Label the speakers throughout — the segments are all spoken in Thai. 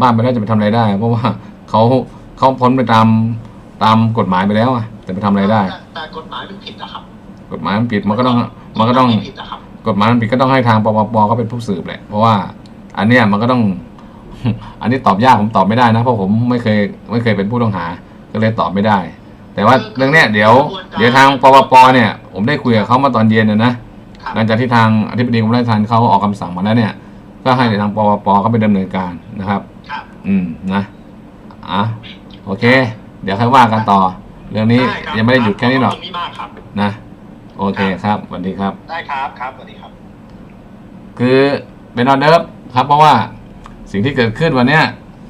Speaker 1: บ้านไปแล้วจะไปทำอะไรได้ เพราะว่าเขาเขาพ้นไปตามตามกฎหมายไปแล้วอะจะไปทำอะไรได้
Speaker 2: แต่แต่กฎหมายมันผิดนะครับ
Speaker 1: กฎหมายมันผิดมันก็ต้องมันก็ต้อง
Speaker 2: ผิดนะครับ
Speaker 1: กฎหมายมันผิดก็ต้องให้ทางปปปเขาเป็นผู้สืบแหละ เพราะว่าอันเนี้ยมันก็ต้อง อันนี้ตอบยากผมตอบไม่ได้นะ เพราะผมไม่เคยไม่เคยเป็นผู้ต้องหา ก็เลยตอบไม่ได้ แต่ว่าเรื่องเนี้ยเดี๋ยวเดี๋ยวทางปปปเนี่ย ผมได้คุยกับเขามาตอนเย็นนะนะ
Speaker 2: ครับ
Speaker 1: หลังจากที่ทางอธิบดีกรมราชทัณฑ์เขาออกคำสั่งมาแล้วเนี่ย ก็ให้ทางปปปเขาไปดำเนินการนะครับ
Speaker 2: ครับ
Speaker 1: อืมนะอะโอเค เดี๋ยวค่อยว่ากันต่อ เรื่องนี้
Speaker 2: ด้รับ
Speaker 1: ยังไม่ได้หยุดแค่นี้หรอก
Speaker 2: ขบณมากครับ
Speaker 1: นะโอเคครับสวัสดีครับ
Speaker 2: ได้ครับครับสวัสดีครับ
Speaker 1: คือเป็นออเดิร์ฟครับ เพราะว่าสิ่งที่เกิดขึ้นวันเนี้ย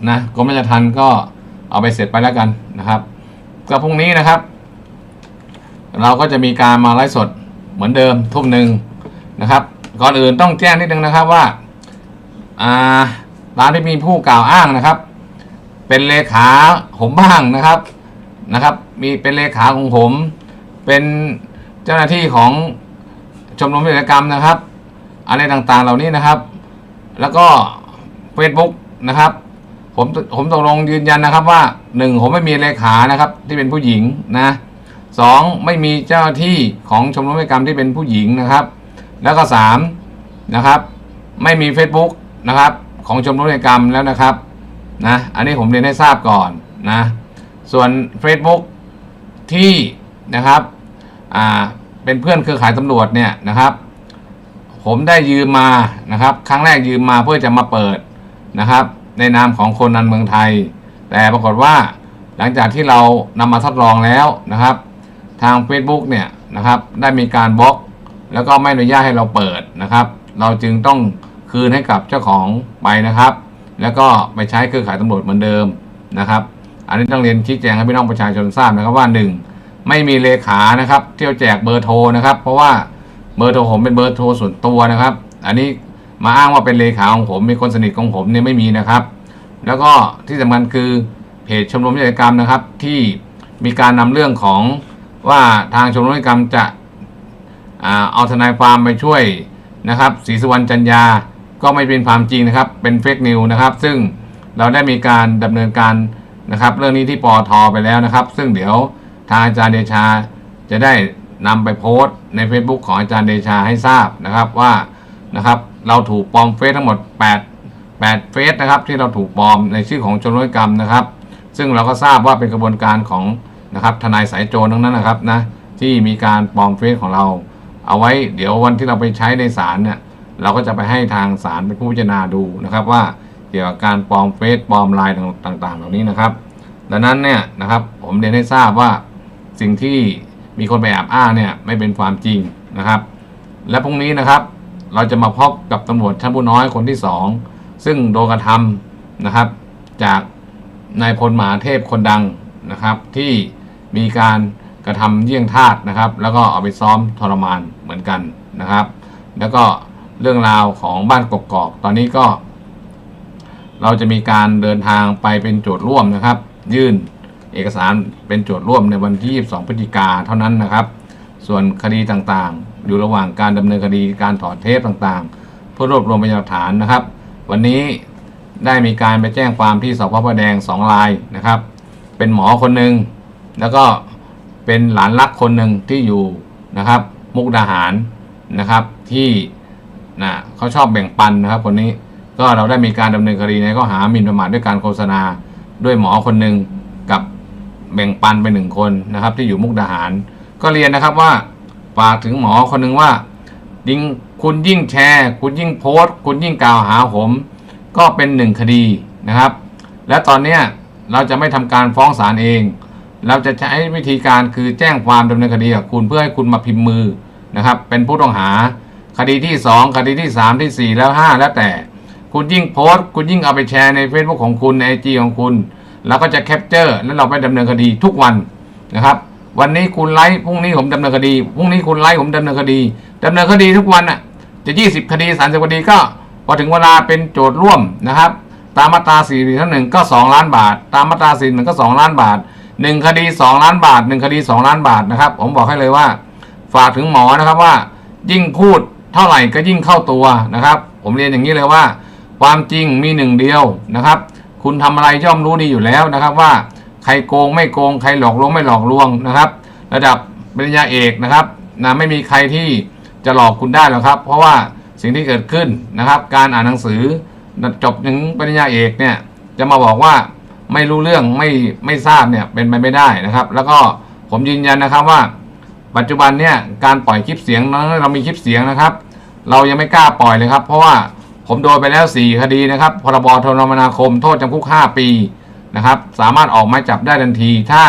Speaker 1: นะกรมราชทัณฑ์ก็เอาไปเสร็จไปแล้วกันนะครับ ก็พรุ่งนี้นะครับ เราก็จะมีการมาไลฟ์สดเหมือนเดิมทุ่มหนึ่งนะครับ ก่อนอื่นต้องแจ้งนิดนึงนะครับว่าอ่า ร้านที่มีผู้กล่าวอ้างนะครับ เป็นเลขาผมบ้างนะครับนะครับ มีเป็นเลขาของผม เป็นเจ้าหน้าที่ของชมรมวิทยกรรมนะครับ อะไรต่างๆเหล่านี้นะครับ แล้วก็ Facebook นะครับ ผมผมตกลงยืนยันนะครับว่าหนึ่งผมไม่มีเลขานะครับ ที่เป็นผู้หญิงนะสองไม่มีเจ้าที่ของชมรมวิทยกรรมที่เป็นผู้หญิงนะครับ แล้วก็สามนะครับ ไม่มี Facebook นะครับ ของชมรมวิยกรรมแล้วนะครับนะอันนี้ผมเรียนให้ทราบก่อนนะส่วน Facebook ที่นะครับอ่าเป็นเพื่อนเครือข่ายตำรวจเนี่ยนะครับ ผมได้ยืมมานะครับ ครั้งแรกยืมมาเพื่อจะมาเปิดนะครับ ในนามของคนนันเมืองไทย แต่ปรากฏว่าหลังจากที่เรานำมาทดลองแล้วนะครับ ทาง Facebook เนี่ยนะครับได้มีการบล็อก แล้วก็ไม่อนุญาตให้เราเปิดนะครับ เราจึงต้อง คืนให้กับเจ้าของไปนะครับ แล้วก็ไปใช้เครือข่ายตำรวจเหมือนเดิมนะครับ อันนี้ต้องเรียนชี้แจงให้พี่น้องประชาชนทราบนะครับว่าหนึ่งไม่มีเลขานะครับ เที่ยวแจกเบอร์โทรนะครับ เพราะว่าเบอร์โทรผมเป็นเบอร์โทรส่วนตัวนะครับ อันนี้มาอ้างว่าเป็นเลขาของผมมีคนสนิทของผมเนี่ยไม่มีนะครับ แล้วก็ที่สำคัญคือเพจชมรมนิติกรรมนะครับ ที่มีการนำเรื่องของว่าทางชมรมนิติกรรมจะเอาทนายความไปช่วยนะครับศรีสุวรรณจันยา ก็ไม่เป็นความจริงนะครับ เป็นเฟกนิวนะครับ ซึ่งเราได้มีการดำเนินการนะครับ เรื่องนี้ที่ปอทอไปแล้วนะครับ ซึ่งเดี๋ยวทางอาจารย์เดชาจะได้นำไปโพสต์ใน Facebook ของอาจารย์เดชาให้ทราบนะครับว่านะครับเราถูกปลอมเฟซทั้งหมด 8 8เฟซนะครับที่เราถูกปลอมในชื่อของชนรกรรมนะครับ ซึ่งเราก็ทราบว่าเป็นกระบวนการของนะครับทนายสายโจรทั้งนั้นนะครับนะที่มีการปลอมเฟซของเรา เอาไว้เดี๋ยววันที่เราไปใช้ในศาลเนี่ย เราก็จะไปให้ทางศาลเป็นผู้พิจารณาดูนะครับ ว่าเกี่ยวกับการปลอมเฟซปลอมไลน์ต่างๆ เหล่านี้นะครับ ดังนั้นเนี่ยนะครับผมเรียนให้ทราบว่าสิ่งที่มีคนไปแอบอ้างเนี่ยไม่เป็นความจริงนะครับ และพรุ่งนี้นะครับ เราจะมาพบกับตำรวจชั้นผู้น้อยคนที่สองซึ่งโดนกระทำนะครับ จากนายพลหมหาเทพคนดังนะครับ ที่มีการกระทำเยี่ยงทาสนะครับ แล้วก็เอาไปซ้อมทรมานเหมือนกันนะครับ แล้วก็ เรื่องราวของบ้านกกอกตอนนี้ก็ เราจะมีการเดินทางไปเป็นโจทย์ร่วมนะครับ ยื่นเอกสารเป็นโจทย์ร่วมในวันที่ 22 พฤศจิกาเท่านั้นนะครับ ส่วนคดีต่างๆ อยู่ระหว่างการดำเนินคดีการถอดเทปต่างๆ เพื่อรวบรวมพยานหลักฐานนะครับ วันนี้ได้มีการไปแจ้งความที่สพพระแดงสองรายนะครับ เป็นหมอคนหนึ่งแล้วก็เป็นหลานรักคนหนึ่งที่อยู่นะครับ มุกดาหารนะครับที่ นะเขาชอบแบ่งปันนะครับคนนี้ก็เราได้มีการดำเนินคดีในข้อหาหมิ่นประมาทด้วยการโฆษณาด้วยหมอคนหนึ่งกับแบ่งปันไปหนึ่งคนนะครับ ที่อยู่มุกดาหาร ก็เรียนนะครับว่าฝากถึงหมอคนหนึ่งว่ายิ่งคุณยิ่งแชร์ คุณยิ่งโพสต์ คุณยิ่งกล่าวหาผม ก็เป็นหนึ่งคดีนะครับ และตอนนี้เราจะไม่ทำการฟ้องศาลเอง เราจะใช้วิธีการคือแจ้งความดำเนินคดีกับคุณเพื่อให้คุณมาพิมพ์มือนะครับ เป็นผู้ต้องหา คดีที่ 2 คดีที่ 3 ที่ 4 แล้ว 5 แล้วแต่ คุณยิ่งโพสต์ คุณยิ่งเอาไปแชร์ใน Facebook ของคุณในไอจของคุณเราก็จะแคปเจอร์แล้วเราไปดำเนินคดีทุกวันนะครับวันนี้คุณไลฟ์พรุ่งนี้ผมดำเนินคดีพรุ่งนี้คุณไลฟ์ผมดำเนินคดีดำเนินคดีทุกวันอะจะ 20 คดี30คดีก็พอถึงเวลาเป็นโจทย์ร่วมนะครับ ตามมาตรา4 4 1ก็ 2 ล้านบาท ตามมาตรา4 1ก็ 2 ล้านบาท 1 คดี 2 ล้านบาท 1 คดี 2 ล้านบาทนะครับ ผมบอกให้เลยว่า ฝากถึงหมอนะครับว่า ยิ่งพูด เท่าไหร่ก็ยิ่งเข้าตัวนะครับ ผมเรียนอย่างนี้เลยว่า ความจริงมีหนึ่งเดียวนะครับ คุณทำอะไรย่อมรู้ดีอยู่แล้วนะครับว่าใครโกงไม่โกงใครหลอกลวงไม่หลอกลวงนะครับ ระดับปริญญาเอกนะครับนะไม่มีใครที่จะหลอกคุณได้หรอกครับ เพราะว่าสิ่งที่เกิดขึ้นนะครับ การอ่านหนังสือจบถึงปริญญาเอกเนี่ยจะมาบอกว่าไม่รู้เรื่องไม่ไม่ทราบเนี่ยเป็นไปไม่ได้นะครับ แล้วก็ผมยืนยันนะครับว่า ปัจจุบันเนี่ยการปล่อยคลิปเสียงนั้นเรามีคลิปเสียงนะครับ เรายังไม่กล้าปล่อยเลยครับ เพราะว่าผมโดนไปแล้ว 4 คดีนะครับ พรบโทรมนาคมโทษจำคุก 5 ปีนะครับ สามารถออกหมายจับได้ทันที ถ้า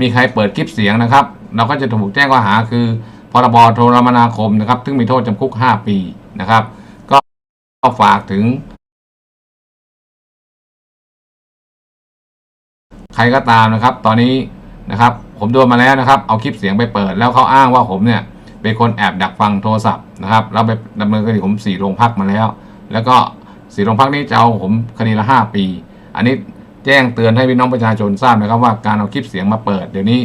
Speaker 1: มีใครเปิดคลิปเสียงนะครับ เราก็จะถูกแจ้งข้อหาคือ พรบโทรมนาคมนะครับ ซึ่งมีโทษจำคุก 5 ปีนะครับ ก็ฝากถึง ใครก็ตามนะครับ ตอนนี้ นะครับ ผมโดนมาแล้วนะครับ เอาคลิปเสียงไปเปิด แล้วเขาอ้างว่าผมเนี่ยเป็นคนแอบดักฟังโทรศัพท์นะครับแล้วไปดำเนินคดีผมสี่โรงพักมาแล้ว แล้วก็สี่โรงพักนี้จะเอาผมคดีละห้าปี อันนี้แจ้งเตือนให้พี่น้องประชาชนทราบนะครับว่าการเอาคลิปเสียงมาเปิดเดี๋ยวนี้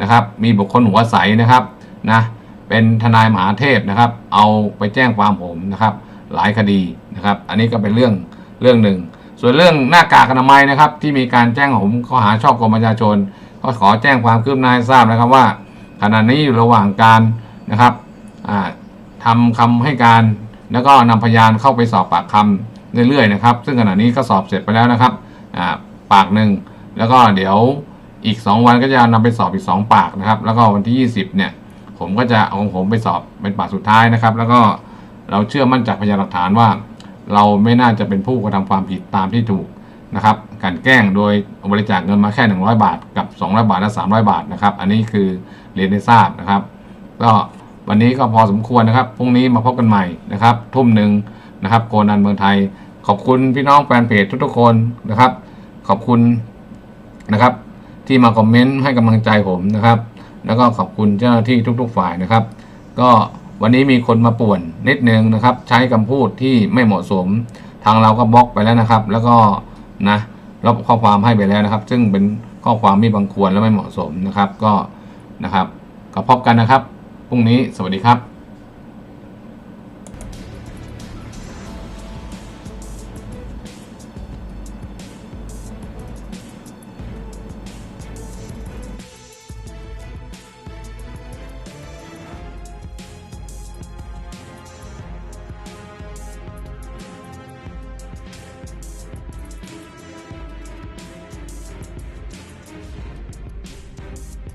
Speaker 1: นะครับ มีบุคคลหัวใสนะครับนะเป็นทนายมหาเทพนะครับ เอาไปแจ้งความผมนะครับ หลายคดีนะครับ อันนี้ก็เป็นเรื่องเรื่องหนึ่ง ส่วนเรื่องหน้ากากอนามัยนะครับ ที่มีการแจ้งผมข้อหาช่อโกงประชาชน ก็ขอแจ้งความคืบหน้าให้ทราบนะครับว่า ขณะนี้อยู่ระหว่างการนะครับอ่าทำคำให้การ แล้วก็นำพยานเข้าไปสอบปากคำเรื่อยๆนะครับ ซึ่งขณะนี้ก็สอบเสร็จไปแล้วนะครับปากหนึ่งแล้วก็เดี๋ยวอีก 2 วันก็จะนำไปสอบอีก 2 ปากนะครับ แล้วก็วันที่ 20 เนี่ย ผมก็จะเอาของผมไปสอบเป็นปากสุดท้ายนะครับ แล้วก็เราเชื่อมั่นจากพยานหลักฐานว่า เราไม่น่าจะเป็นผู้กระทำความผิดตามที่ถูกนะครับ กันแกล้งโดยบริจาคเงินมาแค่ 100 บาท กับ 200 บาทและ 300 บาทนะครับ อันนี้คือเรียนให้ทราบนะครับ ก็วันนี้ก็พอสมควรนะครับ พรุ่งนี้มาพบกันใหม่นะครับ ทุ่มหนึ่งนะครับโกนันเมืองไทย ขอบคุณพี่น้องแฟนเพจทุกๆคนนะครับ ขอบคุณนะครับ ที่มาคอมเมนต์ให้กำลังใจผมนะครับ แล้วก็ขอบคุณเจ้าหน้าที่ทุก ๆ ฝ่ายนะครับ ก็วันนี้มีคนมาป่วนนิดนึงนะครับ ใช้คำพูดที่ไม่เหมาะสม ทางเราก็บล็อกไปแล้วนะครับ แล้วก็นะ ลบข้อความให้ไปแล้วนะครับ ซึ่งเป็นข้อความไม่บังควรและไม่เหมาะสมนะครับ ก็นะครับก็พบกันนะครับพรุ่งนี้สวัสดีครับ